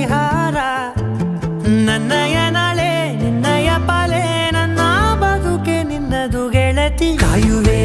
ಪರಿಹಾರ. ನನ್ನಯನಳೆ ನಿನ್ನಯ ಪಾಲೆ ನನ್ನ ಬದುಕೆ ನಿನ್ನದು ಗೆಳತಿ. ಕಾಯುವೆ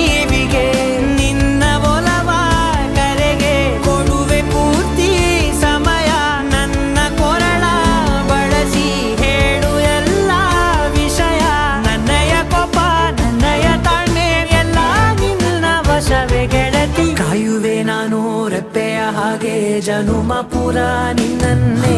ಹಾಗೆ ಜನುಮ ಪುರ ನಿನ್ನನ್ನೇ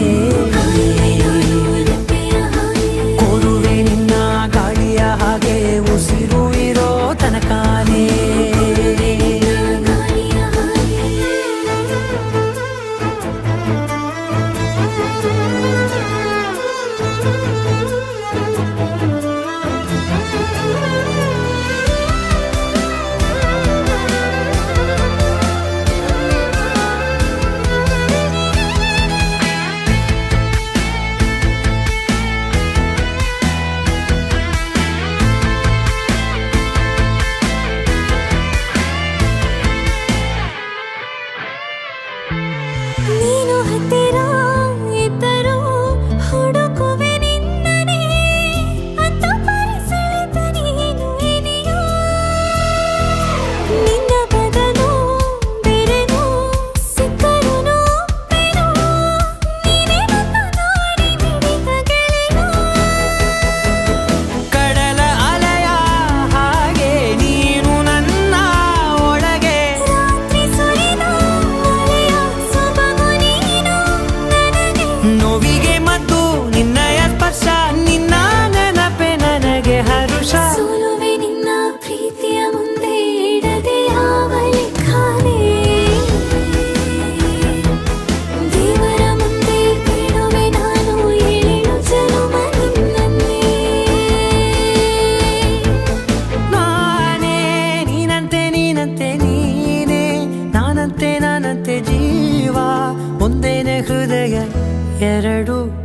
ನಾನಂತೆ ನಾನಂತೆ ಜೀವ ಒಂದೇನೆ ಹೃದಯ ಎರಡು